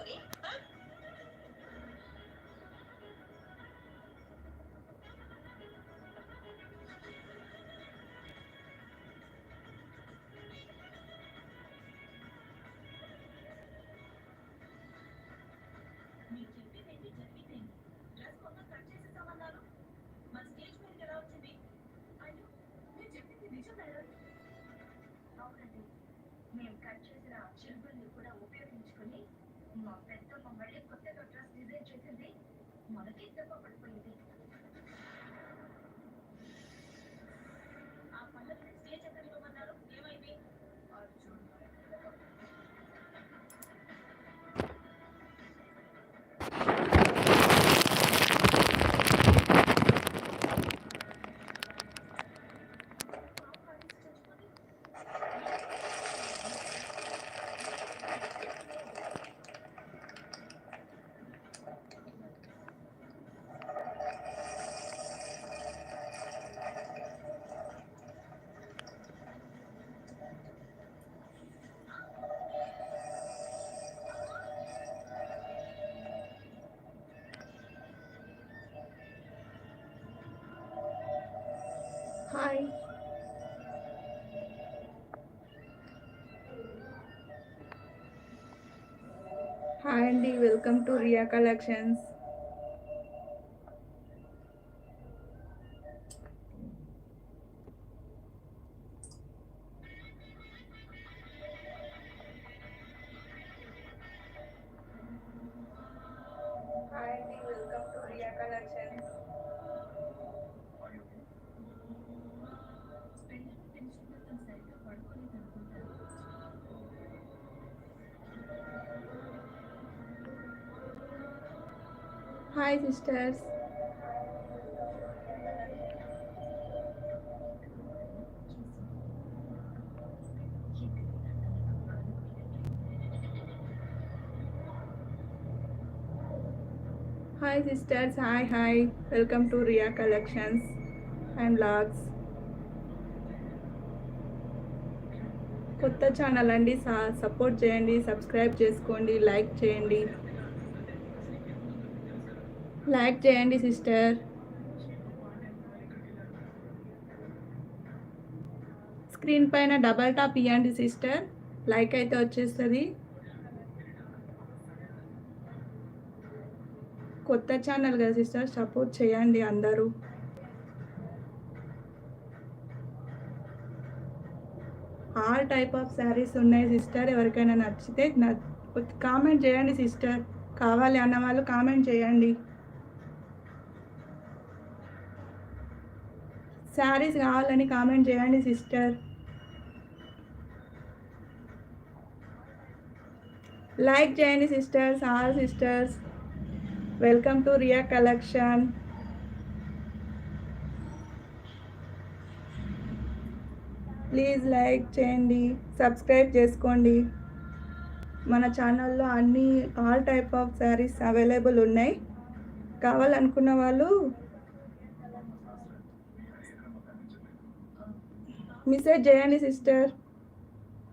করে Thank you for అండి. Welcome to Riya collections. Hi sisters hi sisters hi hi welcome to Riya collections and blogs కొత్త channel అండి. Support చేయండి subscribe చేసుకోండి like చేయండి. Like చేయండి సిస్టర్. స్క్రీన్ పైన డబల్ టాప్ ఇవ్వండి సిస్టర్. లైక్ అయితే వచ్చేస్తుంది. కొత్త ఛానల్ కదా సిస్టర్. సపోర్ట్ చేయండి అందరూ. ఆల్ టైప్ ఆఫ్ శారీస్ ఉన్నాయి సిస్టర్. ఎవరికైనా నచ్చితే కామెంట్ చేయండి సిస్టర్. కావాలి అన్న వాళ్ళు కామెంట్ చేయండి. శారీస్ కావాలని కామెంట్ చేయండి సిస్టర్. లైక్ చేయండి sisters all sisters. Welcome to Riya collection. Please like చేయండి సబ్స్క్రైబ్ చేసుకోండి. మన ఛానల్లో అన్ని all type of saris available ఉన్నాయి. కావాలనుకున్న వాళ్ళు మెసేజ్ చేయండి సిస్టర్.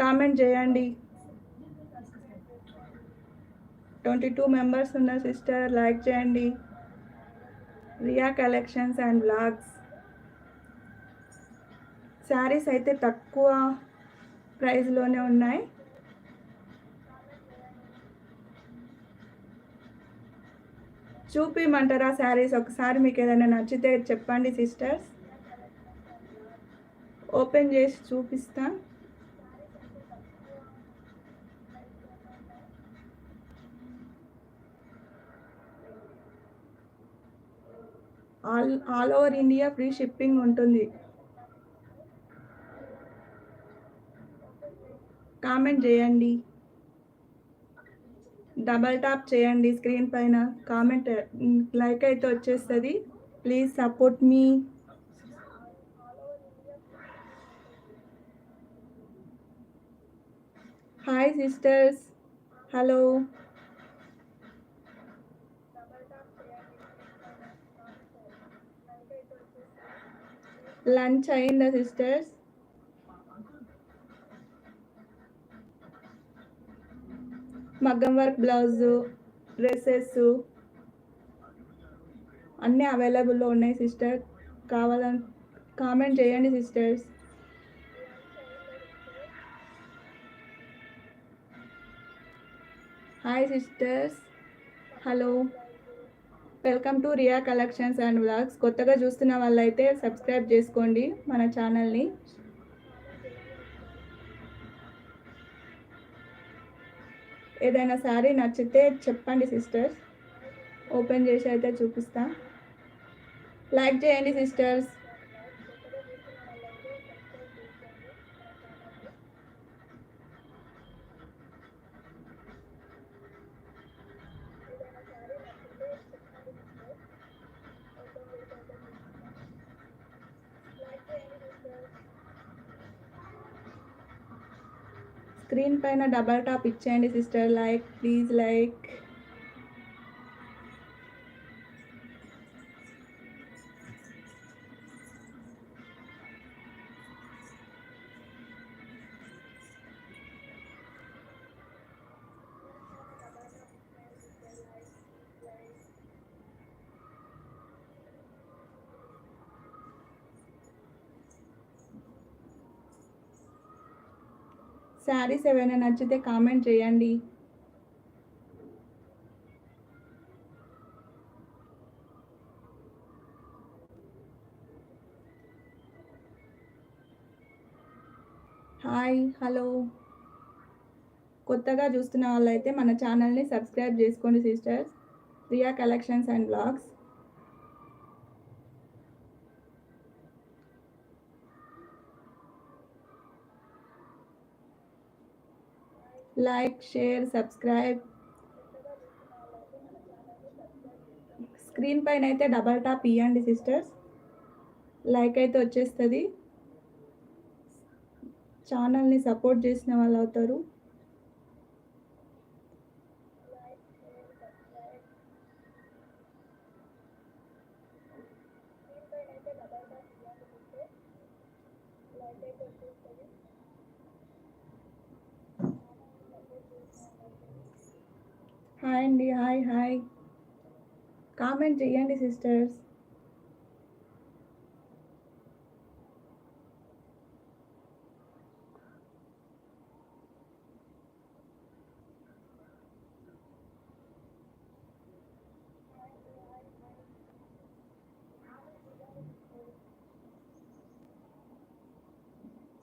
కామెంట్ చేయండి. ట్వంటీ టూ మెంబర్స్ ఉన్న సిస్టర్. లైక్ చేయండి. Riya collections and blogs saris అయితే తక్కువ ప్రైస్లోనే ఉన్నాయి. చూపిమంటారా శారీస్? ఒకసారి మీకు ఏదైనా నచ్చితే చెప్పండి సిస్టర్స్. ఓపెన్ చేసి చూపిస్తా. All all over India free shipping ఉంటుంది. కామెంట్ చేయండి. డబల్ టాప్ చేయండి స్క్రీన్ పైన. కామెంట్ లైక్ అయితే వచ్చేస్తుంది. ప్లీజ్ సపోర్ట్ మీ. హాయ్ సిస్టర్స్ హలో లంచ్ అయిందా సిస్టర్స్ మగ్గం వర్క్ బ్లౌజు డ్రెస్సెస్ అన్నీ అవైలబుల్లో ఉన్నాయి సిస్టర్ కావాలని కామెంట్ చేయండి sisters hi sisters hello welcome to Riya collections and blogs కొత్తగా చూస్తున్న వాళ్ళైతే సబ్స్క్రైబ్ చేసుకోండి మన ఛానల్ని ఏదైనా శారీ నచ్చితే చెప్పండి సిస్టర్స్ ఓపెన్ చేసి అయితే చూపిస్తా. లైక్ చేయండి సిస్టర్స్ స్క్రీన్ పైన డబల్ టాప్ ఇచ్చేయండి sister like please like. Saris ఏమైనా నచ్చితే కామెంట్ చేయండి. Hi hello. కొత్తగా చూస్తున్న వాళ్ళైతే మన ఛానల్ని సబ్స్క్రైబ్ చేసుకోండి sisters. Riya collections and blogs. Like share subscribe screen పైన అయితే డబల్ టాప్ ఇవ్వండి సిస్టర్స్ లైక్ అయితే వచ్చేస్తుంది. ఛానల్ని సపోర్ట్ చేసిన వాళ్ళు అవుతారు. హాయ్ అండి హాయ్ హాయ్ కామెంట్ చేయండి సిస్టర్స్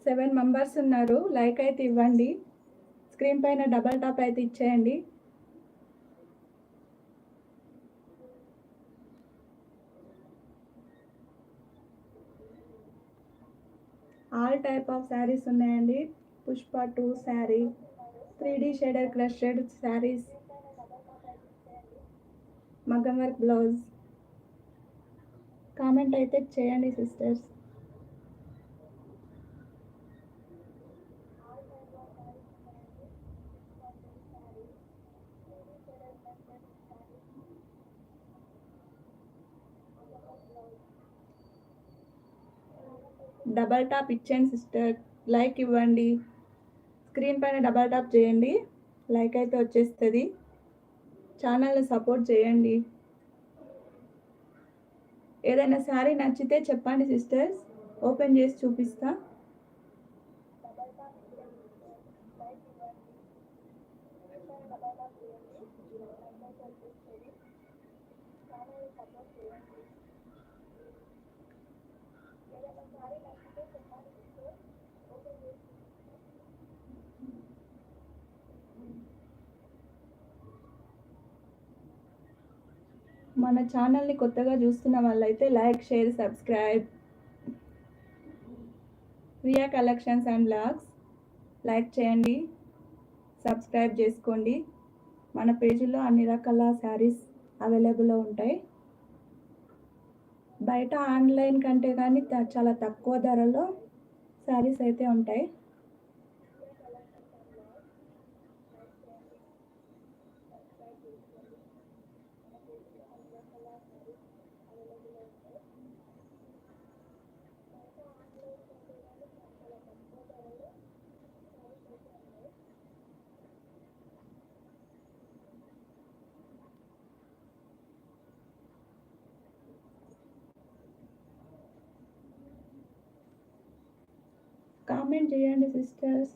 సెవెన్ మెంబర్స్ ఉన్నారు. లైక్ అయితే ఇవ్వండి. స్క్రీన్ పైన డబల్ టాప్ అయితే ఇచ్చేయండి. ఆల్ టైప్ ఆఫ్ శారీస్ ఉన్నాయండి. Pushpa two sari three D shader crushed saris మగ్గం వర్క్ బ్లౌజ్. కామెంట్ అయితే చేయండి సిస్టర్స్. డబల్ టాప్ ఇచ్చేయండి సిస్టర్. లైక్ ఇవ్వండి. స్క్రీన్ పైన డబల్ టాప్ చేయండి. లైక్ అయితే వచ్చేస్తుంది. ఛానల్ని సపోర్ట్ చేయండి. ఏదైనా శారీ నచ్చితే చెప్పండి సిస్టర్స్. ఓపెన్ చేసి చూపిస్తా. మన ఛానల్ని కొత్తగా చూస్తున్న వాళ్ళైతే like share subscribe. Riya collections and blogs. Like చేయండి సబ్స్క్రైబ్ చేసుకోండి. మన పేజీలో అన్ని రకాల శారీస్ అవైలబుల్లో ఉంటాయి. బయట ఆన్లైన్ కంటే కానీ చాలా తక్కువ ధరలో శారీస్ అయితే ఉంటాయి. కామెంట్ చేయండి sisters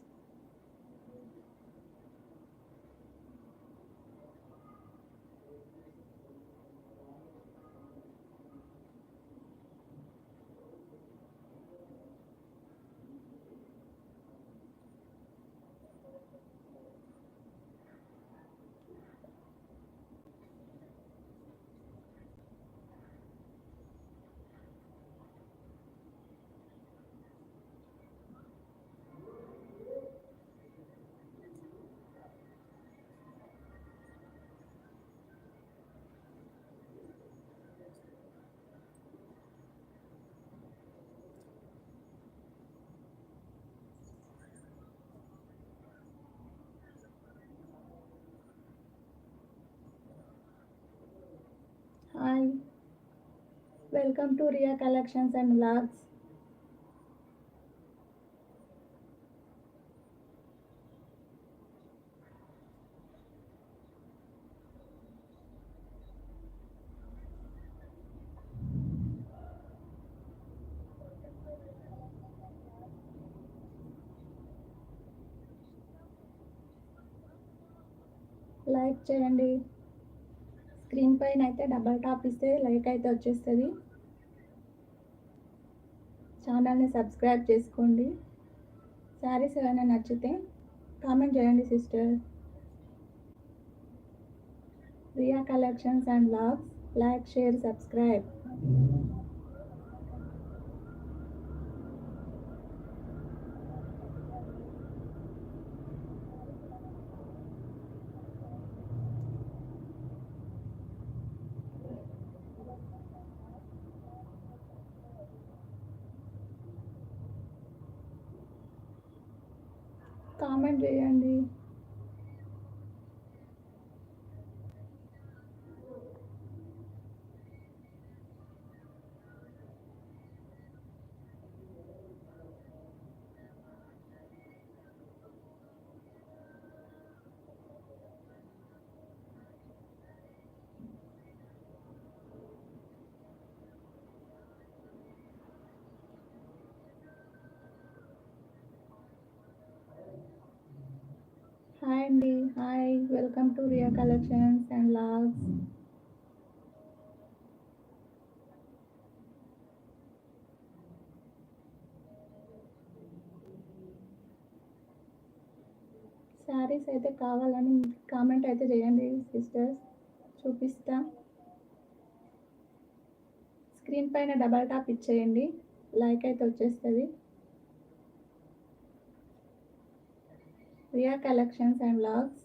welcome to Riya collections and vlogs like చేయండి. స్క్రీన్ పైన అయితే డబల్ టాప్ ఇస్తే లైక్ అయితే వచ్చేస్తుంది. ఛానల్ని సబ్స్క్రైబ్ చేసుకోండి. శారీస్ ఏమైనా నచ్చితే కామెంట్ చేయండి sister. Riya collections and blogs like share subscribe. Comment చేయండి హాయ్ అండి hi welcome to Riya collections and logs saris అయితే కావాలని కామెంట్ అయితే చేయండి సిస్టర్స్ చూపిస్తా. స్క్రీన్ పైన డబల్ టాప్ ఇచ్చేయండి. లైక్ అయితే వచ్చేస్తుంది. Riya collections and logs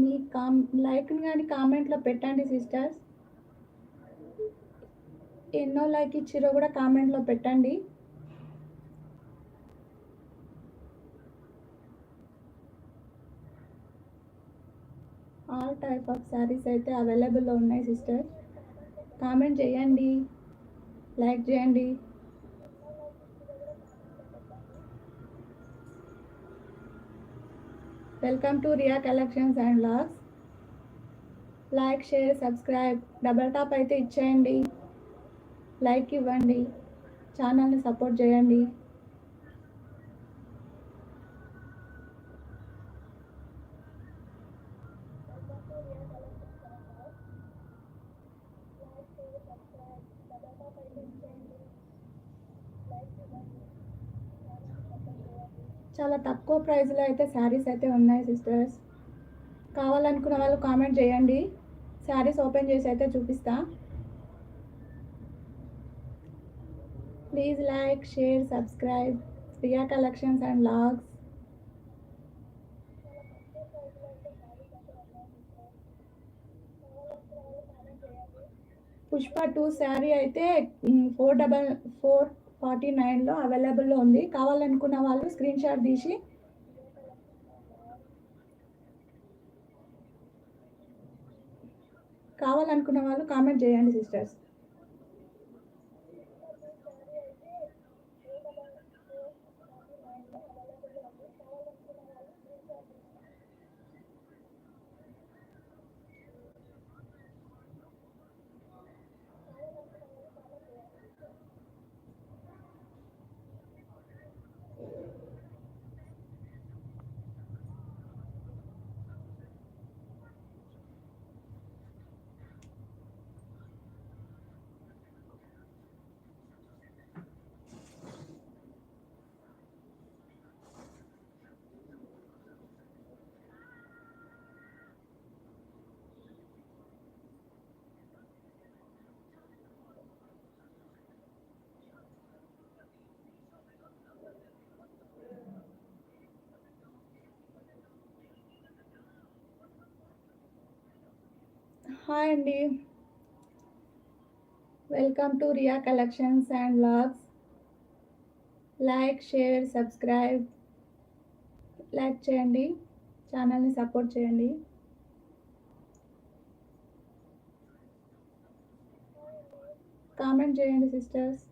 మీ కామ్ లైక్ని కానీ కామెంట్లో పెట్టండి సిస్టర్స్. ఎన్నో లైక్ ఇచ్చిరో కూడా కామెంట్లో పెట్టండి. ఆల్ టైప్ ఆఫ్ శారీస్ అయితే అవైలబుల్లో ఉన్నాయి సిస్టర్ కామెంట్ చేయండి లైక్ చేయండి. Welcome to Riya collections and logs like share subscribe double tap అయితే ఇచ్చేయండి. లైక్ ఇవ్వండి. ఛానల్ని సపోర్ట్ చేయండి చాలా తక్కువ ప్రైస్లో అయితే శారీస్ అయితే ఉన్నాయి సిస్టర్స్. కావాలనుకున్న వాళ్ళు కామెంట్ చేయండి. శారీస్ ఓపెన్ చేసి అయితే చూపిస్తా. Please like share subscribe. Priya collections and logs. Pushpa two sari అయితే ఫోర్ డబల్ ఫోర్ ఫార్టీ నైన్లో అవైలబుల్లో ఉంది. కావాలనుకున్న వాళ్ళు స్క్రీన్ షాట్ తీసి కావాలనుకున్న వాళ్ళు కామెంట్ చేయండి సిస్టర్స్. హాయ్ అండి welcome to Riya collections and logs like share subscribe like చేయండి. ఛానల్ని సపోర్ట్ చేయండి. కామెంట్ చేయండి సిస్టర్స్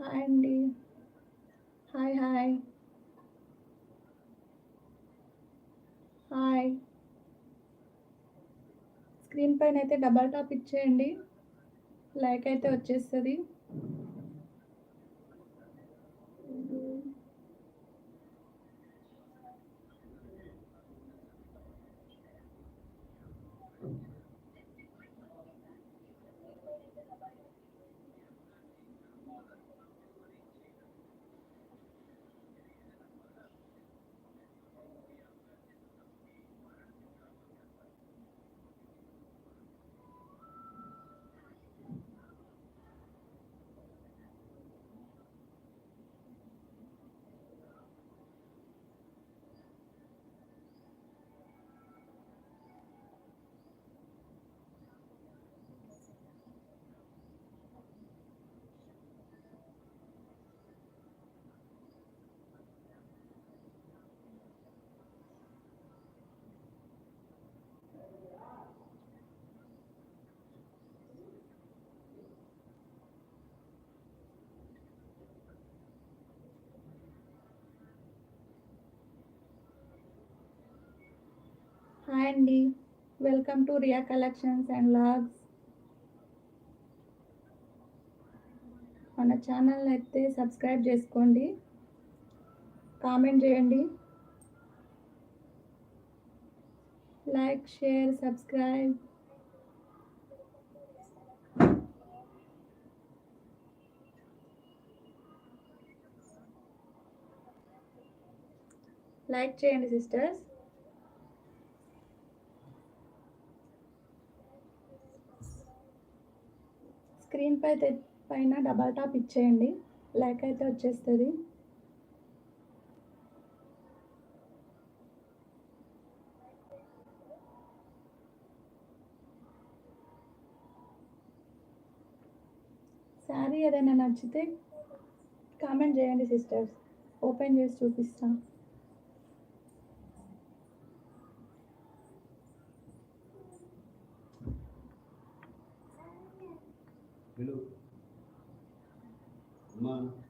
హాయ్ అండి. Hi hi. హాయ్. స్క్రీన్ పైన అయితే డబల్ టాప్ ఇచ్చేయండి. లైక్ అయితే వచ్చేస్తుంది. హాయ్ అండి. Welcome to Riya collections and logs మన ఛానల్ అయితే సబ్స్క్రైబ్ చేసుకోండి. కామెంట్ చేయండి. లైక్ షేర్ సబ్స్క్రైబ్ లైక్ చేయండి సిస్టర్స్ స్క్రీన్ పై పైన డబల్ టాప్ ఇచ్చేయండి. లైక్ అయితే వచ్చేస్తుంది. శారీ ఏదైనా నచ్చితే కామెంట్ చేయండి సిస్టర్స్. ఓపెన్ చేసి చూపిస్తాను Hello. Mak.